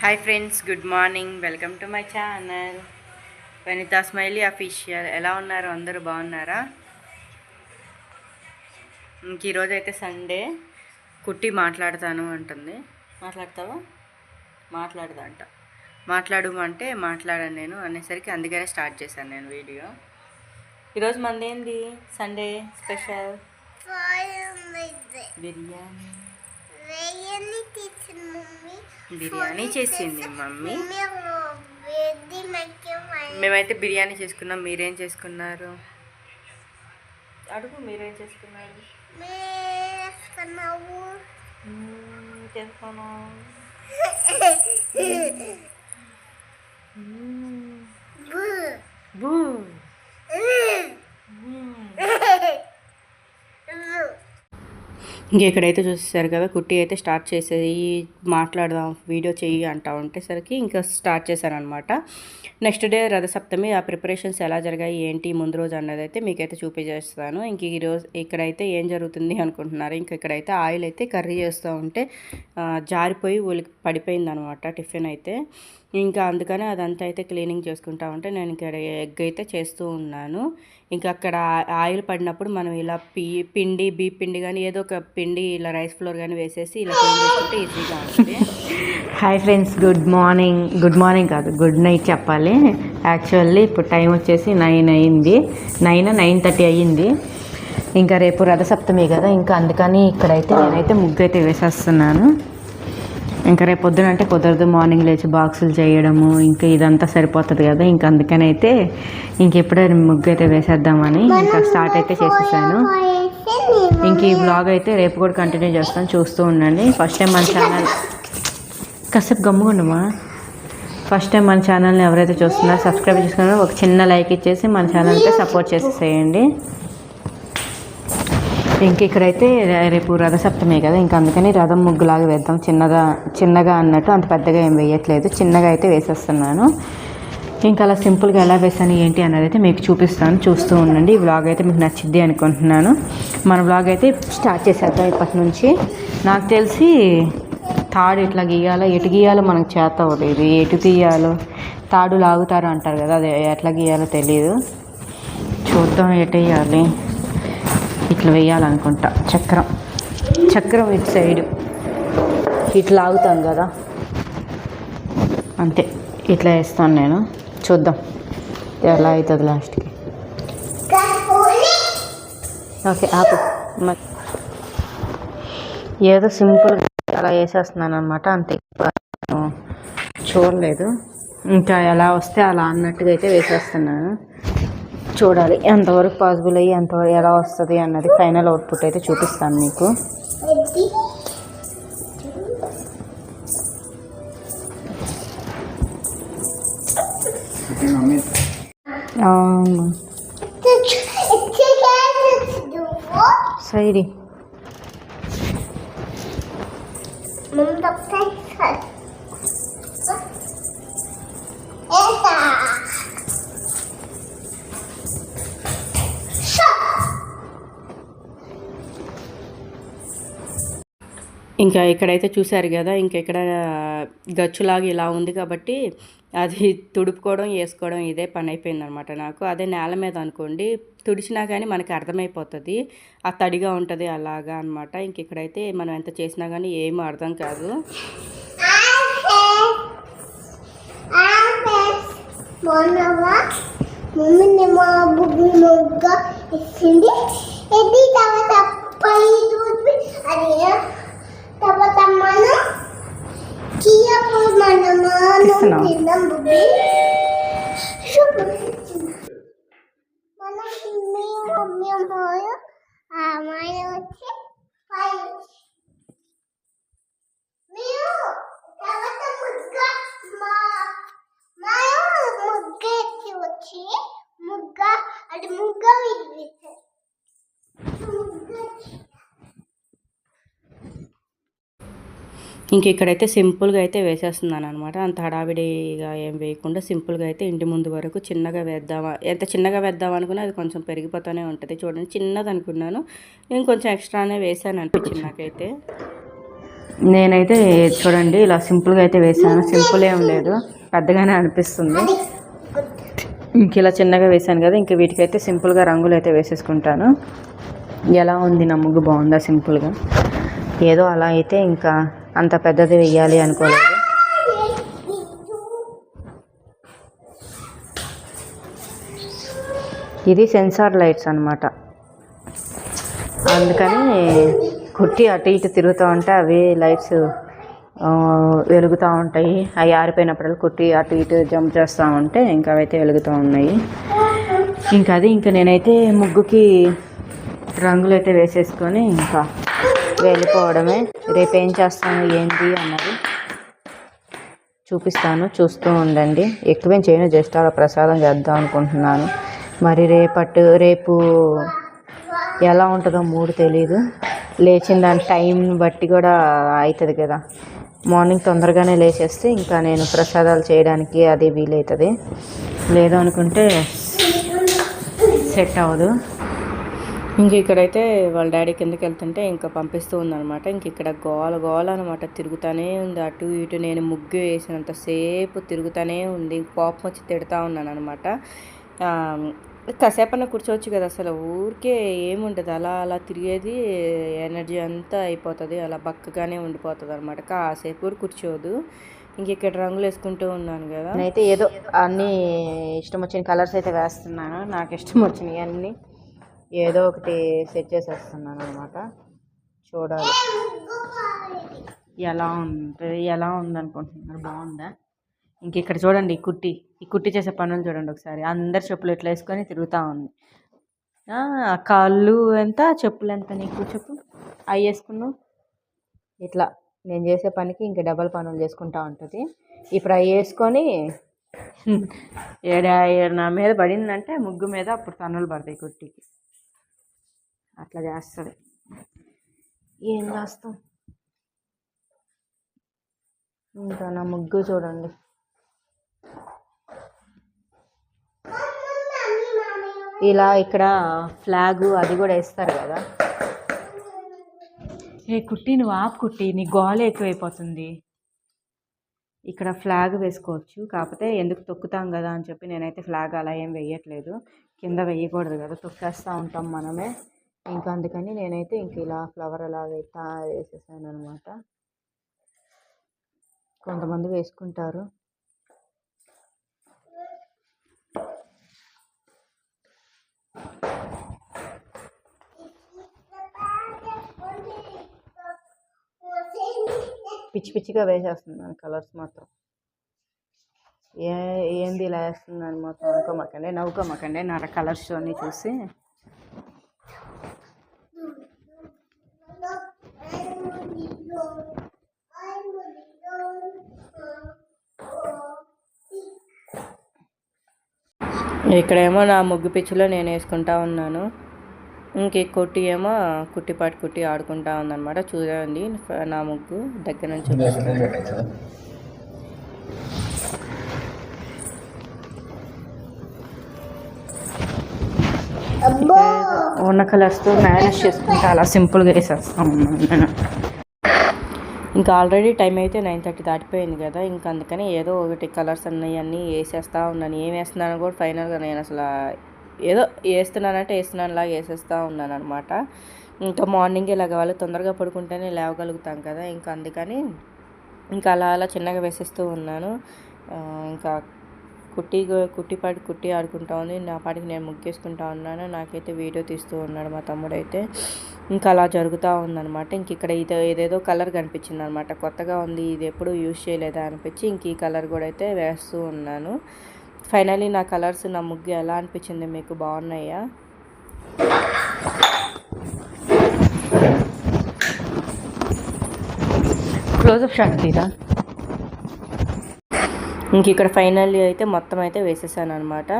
Hi friends good morning welcome to my channel Vanitha smiley official ఎలా ఉన్నారు? అందరూ బాగున్నారా? ఇంక ఈరోజు అయితే సండే కుట్టి మాట్లాడతాను అంటుంది. మాట్లాడతావా? మాట్లాడదా అంట. మాట్లాడు అంటే మాట్లాడాను నేను అనేసరికి అందుకనే స్టార్ట్ చేశాను నేను వీడియో. ఈరోజు మంది ఏంది సండే స్పెషల్ బిర్యానీ బిర్యానీ చేసింది మమ్మీ. మేమైతే బిర్యానీ చేసుకున్నాం. మీరేం చేసుకున్నారు? అడుగు మీరేం చేసుకున్నారు? వేసుకున్నావు మ్మ్, చేసుకున్నాం మ్మ్. బూ. బూ. బూ. ఇంక ఇక్కడైతే చూసేసారు కదా కుట్టి అయితే స్టార్ట్ చేసేది మాట్లాడదాం వీడియో చెయ్యి అంటా ఉంటేసరికి ఇంకా స్టార్ట్ చేశాను నెక్స్ట్ డే రథసప్తమి ఆ ప్రిపరేషన్స్ ఎలా జరిగాయి ఏంటి ముందు రోజు అన్నది అయితే మీకైతే చూపించేస్తాను ఇంక ఈరోజు ఇక్కడైతే ఏం జరుగుతుంది అనుకుంటున్నారు ఇంక ఇక్కడైతే ఆయిల్ అయితే కర్రీ చేస్తూ ఉంటే జారిపోయి ఒలికి పడిపోయింది అనమాట టిఫిన్ అయితే. ఇంకా అందుకని అదంతా అయితే క్లీనింగ్ చేసుకుంటా ఉంటే నేను ఇక్కడ ఎగ్ అయితే చేస్తూ ఉన్నాను. ఇంకా అక్కడ ఆయిల్ పడినప్పుడు మనం ఇలా పి పిండి బీ పిండి కానీ ఏదో ఒక పిండి ఇలా రైస్ ఫ్లోర్ కానీ వేసేసి ఇలా క్లీన్ చేసుకుంటే ఈజీగా ఉంటుంది. Hi friends good morning good morning కాదు గుడ్ నైట్ చెప్పాలి. యాక్చువల్లీ ఇప్పుడు టైం వచ్చేసి నైన్ అయింది. నైన్ నైన్ థర్టీ అయ్యింది. ఇంకా రేపు రథసప్తమి కదా ఇంకా అందుకని ఇక్కడైతే నేనైతే ముగ్గు అయితే వేసేస్తున్నాను. ఇంకా రేపు పొద్దున అంటే కుదరదు. మార్నింగ్ లేచి బాక్సులు చేయడము ఇంకా ఇదంతా సరిపోతుంది కదా. ఇంకా అందుకని అయితే ఇంకెప్పుడే ముగ్గు అయితే వేసేద్దామని ఇంకా స్టార్ట్ అయితే చేసేసాను. ఇంక ఈ బ్లాగ్ అయితే రేపు కూడా కంటిన్యూ చేస్తాను. చూస్తూ ఉండండి. ఫస్ట్ టైం మన ఛానల్ కాసేపు గమ్ముకుండమా ఫస్ట్ టైం మన ఛానల్ని ఎవరైతే చూస్తున్నారో సబ్స్క్రైబ్ చేసుకున్నారో ఒక చిన్న లైక్ ఇచ్చేసి మన ఛానల్కి సపోర్ట్ చేసేసేయండి. ఇంక ఇక్కడైతే రేపు రథసప్తమే కదా ఇంకా అందుకని రథం ముగ్గులాగా వేద్దాం. చిన్నగా చిన్నగా అన్నట్టు అంత పెద్దగా ఏం వేయట్లేదు. చిన్నగా అయితే వేసేస్తున్నాను. ఇంకా అలా సింపుల్గా ఎలా వేసాను ఏంటి అన్నది అయితే మీకు చూపిస్తాను. చూస్తూ ఉండండి. ఈ వ్లాగ్ అయితే మీకు నచ్చిద్ది అనుకుంటున్నాను. మన వ్లాగ్ అయితే స్టార్ట్ చేసేద్దాం ఇప్పటి నుంచి నాకు తెలిసి తాడు ఎట్లా గీయాలో ఎటు గీయాలో మనకు చేత అవ్వలేదు. ఎటు తీయాలో తాడు లాగుతారు అంటారు కదా అది ఎట్లా గీయాలో తెలియదు చూద్దాం ఎటు వేయాలి. ఇట్లా వేయాలనుకుంటా. చక్రం. చక్రం ఇటు సైడు. ఇట్లా ఆగుతాం కదా. అంతే. ఇట్లా వేస్తాను నేను. చూద్దాం. ఎలా అవుతుంది లాస్ట్కి. ఓకే ఆపు. ఏదో సింపుల్గా అలా వేసేస్తున్నాను అనమాట అంతే. చూడలేదు. ఇంకా ఎలా వస్తే అలా అన్నట్టుగా అయితే వేసేస్తున్నాను. చూడాలి. ఎంతవరకు పాసిబుల్ అయ్యి ఎంతవరకు ఎలా వస్తుంది అన్నది ఫైనల్ అవుట్పుట్ అయితే చూపిస్తాను మీకు. సైడి. ఇంకా ఇక్కడైతే చూశారు కదా ఇంకా ఇక్కడ గచ్చులాగా ఇలా ఉంది కాబట్టి అది తుడుపుకోవడం వేసుకోవడం ఇదే పని అయిపోయిందనమాట నాకు. అదే నేల మీద అనుకోండి తుడిచినా కానీ మనకి అర్థమైపోతుంది. ఆ తడిగా ఉంటుంది అలాగా అనమాట ఇంక ఇక్కడైతే మనం ఎంత చేసినా కానీ ఏమీ అర్థం కాదు. అది మనము తీస్తున్నావా? తిన్నాం ఇంక ఇక్కడైతే సింపుల్గా అయితే వేసేస్తున్నాను అనమాట అంత హడావిడిగా ఏం వేయకుండా సింపుల్గా అయితే ఇంటి ముందు వరకు చిన్నగా వేద్దామా ఎంత చిన్నగా వేద్దాం అనుకున్నా అది కొంచెం పెరిగిపోతూనే ఉంటుంది. చూడండి చిన్నది అనుకున్నాను. కొంచెం ఎక్స్ట్రానే వేసాను అనిపించింది నాకైతే. నేనైతే చూడండి ఇలా సింపుల్గా అయితే వేసాను. సింపుల్ ఏం లేదు పెద్దగానే అనిపిస్తుంది. ఇంక ఇలా చిన్నగా వేసాను కదా ఇంక వీటికైతే సింపుల్గా రంగులు అయితే వేసేసుకుంటాను. ఎలా ఉంది నా ముగ్గు? బాగుందా సింపుల్గా? ఏదో అలా అయితే ఇంకా అంత పెద్దది వెయ్యాలి అనుకోలేదు. ఇది సెన్సార్ లైట్స్ అన్నమాట. అందుకని కుట్టి అటు ఇటు తిరుగుతూ ఉంటే అవి లైట్స్ వెలుగుతూ ఉంటాయి. అవి ఆరిపోయినప్పుడల్లా కుట్టి అటు ఇటు జంప్ చేస్తూ ఉంటే ఇంకా అవైతే వెలుగుతూ ఉన్నాయి. ఇంకా అది ఇంకా నేనైతే ముగ్గుకి రంగులు అయితే వేసేసుకొని ఇంకా వెళ్ళిపోవడమే. రేపు ఏం చేస్తాను ఏంటి అన్నది చూపిస్తాను చూస్తూ ఉండండి. ఎక్కువేం చేయను జస్ట్ అలా ప్రసాదం చేద్దాం అనుకుంటున్నాను. మరి రేపటి రేపు ఎలా ఉంటుందో మూడు తెలీదు. లేచిన దాని టైం బట్టి కూడా అవుతుంది కదా. మార్నింగ్ తొందరగానే లేచేస్తే ఇంకా నేను ప్రసాదాలు చేయడానికి అది వీలవుతుంది లేదు అనుకుంటే సెట్ అవ్వదు. ఇంక ఇక్కడైతే వాళ్ళ డాడీ కిందకి వెళ్తుంటే ఇంకా పంపిస్తూ ఉందన్నమాట. ఇంక ఇక్కడ గోల గోల అనమాట తిరుగుతూనే ఉంది. అటు ఇటు నేను ముగ్గు వేసినంతసేపు తిరుగుతూనే ఉంది. కోపం వచ్చి తిడతా ఉన్నాను అనమాట కాసేపన్నా కూర్చోవచ్చు కదా అసలు. ఊరికే ఏముండదు. అలా అలా తిరిగేది ఎనర్జీ అంతా అయిపోతుంది. అలా బక్కగానే ఉండిపోతుంది అనమాట కాసేపు కూడా కూర్చోదు. ఇంక ఇక్కడ రంగులు వేసుకుంటూ ఉన్నాను కదా. నేనైతే ఏదో అన్నీ ఇష్టం వచ్చిన కలర్స్ అయితే వేస్తున్నాను. నాకు ఇష్టం వచ్చినవి అన్నీ. ఏదో ఒకటి సెట్ చేసేస్తున్నాను అనమాట చూడాలి. ఎలా ఉంటుంది ఎలా ఉందనుకుంటున్నారు బాగుందా? ఇంక ఇక్కడ చూడండి ఈ కుట్టి. ఈ కుట్టి చేసే పనులు చూడండి ఒకసారి. అందరు చెప్పులు ఇట్లా వేసుకొని తిరుగుతూ ఉంది. ఆ, కాళ్ళు ఎంత చెప్పులు ఎంత నీకు చెప్పు. అవి వేసుకున్నావు? ఇట్లా. నేను చేసే పనికి ఇంక డబల్ పనులు చేసుకుంటా ఉంటుంది. ఇప్పుడు అవి వేసుకొని ఏడా నా మీద పడిందంటే ముగ్గు మీద అప్పుడు తన్నులు పడతాయి కుట్టికి. అట్లా చేస్తుంది. ఏం చేస్తాం? ఇంకా నా ముగ్గు చూడండి. ఇలా ఇక్కడ ఫ్లాగ్ అది కూడా వేస్తారు కదా. ఏ కుట్టి నువ్వు ఆపు కుట్టి నీ గోల ఎక్కువైపోతుంది. ఇక్కడ ఫ్లాగ్ వేసుకోవచ్చు కాకపోతే ఎందుకు తొక్కుతాం కదా అని చెప్పి నేనైతే ఫ్లాగ్ అలా ఏం వేయట్లేదు. కింద వేయకూడదు కదా తొక్కేస్తూ ఉంటాం మనమే. ఇంకా అందుకని నేనైతే ఇంక ఇలా ఫ్లవర్ అలాగైతే వేసేసాను అనమాట కొంతమంది వేసుకుంటారు. పిచ్చి పిచ్చిగా వేసేస్తున్నాను కలర్స్ మాత్రం. ఏ ఏంది ఇలా వేస్తున్నాను మాత్రం అనుకోమాకండి నవ్వుకోమాకండి నా కలర్స్ అన్నీ చూసి. ఇక్కడేమో నా ముగ్గు పిచ్చిలో నేను వేసుకుంటా ఉన్నాను. ఇంకే కొట్టి ఏమో కుట్టిపాటి కుట్టి ఆడుకుంటా ఉందన్నమాట. చూడండి నా ముగ్గు దగ్గర నుంచి చూపిస్తాను. ఉన్న కలర్స్తో మేనేజ్ చేసుకుంటే అలా సింపుల్గా వేసేస్తా ఉన్నాను నేను. ఇంకా ఆల్రెడీ టైం అయితే నైన్ థర్టీ దాటిపోయింది కదా ఇంకా అందుకని ఏదో ఒకటి కలర్స్ అన్నీ అన్నీ వేసేస్తా ఉన్నాను. ఏం వేస్తున్నాను కూడా ఫైనల్గా నేను అసలు ఏదో వేస్తున్నానంటే వేస్తున్నాను లాగా వేసేస్తూ ఉన్నాను అనమాట ఇంకా మార్నింగ్ ఇలాగ వాళ్ళు తొందరగా పడుకుంటేనే లేవగలుగుతాం కదా ఇంకా అందుకని ఇంకా అలా అలా చిన్నగా వేసేస్తూ ఉన్నాను. ఇంకా కుట్టి కుట్టిపాటి కుట్టి ఆడుకుంటా ఉంది. నా పాటికి నేను ముగ్గేసుకుంటా ఉన్నాను. నాకైతే వీడియో తీస్తూ ఉన్నాడు మా తమ్ముడైతే. ఇంకా అలా జరుగుతూ ఉందన్నమాట. ఇంక ఇక్కడ ఇది ఏదేదో కలర్ కనిపించింది అనమాట కొత్తగా ఉంది. ఇది ఎప్పుడు యూజ్ చేయలేదా అనిపించి ఇంక ఈ కలర్ కూడా అయితే వేస్తూ ఉన్నాను. ఫైనలీ నా కలర్స్ నా ముగ్గు ఎలా అనిపించింది మీకు? బాగున్నాయా? క్లోజప్ షాట్ తీరా? ఇంక ఇక్కడ ఫైనల్లీ అయితే మొత్తం అయితే వేసేసాను అనమాట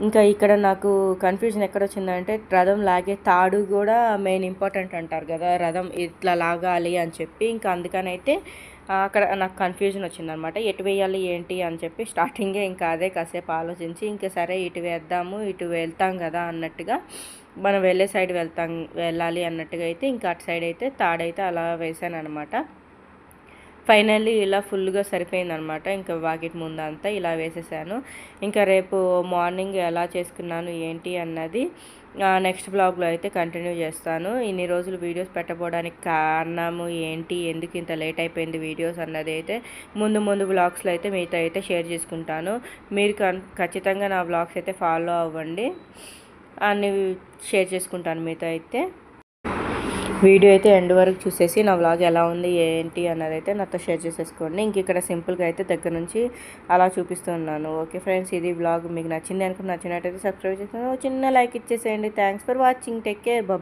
ఇంకా ఇక్కడ నాకు కన్ఫ్యూజన్ ఎక్కడ వచ్చిందంటే రథం లాగే తాడు కూడా మెయిన్ ఇంపార్టెంట్ అంటారు కదా రథం ఇట్లా లాగాలి అని చెప్పి ఇంకా అందుకనైతే అక్కడ నాకు కన్ఫ్యూజన్ వచ్చిందనమాట ఎటు వేయాలి ఏంటి అని చెప్పి స్టార్టింగే ఇంకా అదే కాసేపు ఆలోచించి ఇంకా సరే ఇటు వేద్దాము ఇటు వెళ్తాం కదా అన్నట్టుగా మనం వెళ్ళే సైడ్ వెళ్తాం వెళ్ళాలి అన్నట్టుగా అయితే ఇంకా అటు సైడ్ అయితే తాడైతే అలా వేసాను అనమాట ఫైనల్లీ ఇలా ఫుల్గా సరిపోయింది అనమాట ఇంకా వాకిట్ ముందు అంతా ఇలా వేసేసాను. ఇంకా రేపు మార్నింగ్ ఎలా చేసుకున్నాను ఏంటి అన్నది నెక్స్ట్ బ్లాగ్లో అయితే కంటిన్యూ చేస్తాను. ఇన్ని రోజులు వీడియోస్ పెట్టబోడానికి కారణము ఏంటి ఎందుకు ఇంత లేట్ అయిపోయింది వీడియోస్ అన్నది అయితే ముందు ముందు బ్లాగ్స్లో అయితే మీతో అయితే షేర్ చేసుకుంటాను. మీరు ఖచ్చితంగా నా బ్లాగ్స్ అయితే ఫాలో అవ్వండి. అన్ని షేర్ చేసుకుంటాను మీతో అయితే. వీడియో అయితే ఎండ్ వరకు చూసేసి నా వ్లాగ్ ఎలా ఉంది ఏంటి అన్నది అయితే నాతో షేర్ చేసేసుకోండి. ఇంక ఇక్కడ సింపుల్గా అయితే దగ్గర నుంచి అలా చూపిస్తున్నాను. ఓకే ఫ్రెండ్స్ ఇది వ్లాగ్ మీకు నచ్చింది అనుకుని నచ్చినట్టయితే సబ్స్క్రైబ్ చేసుకుని చిన్న లైక్ ఇచ్చేసేయండి. Thanks for watching take care Baba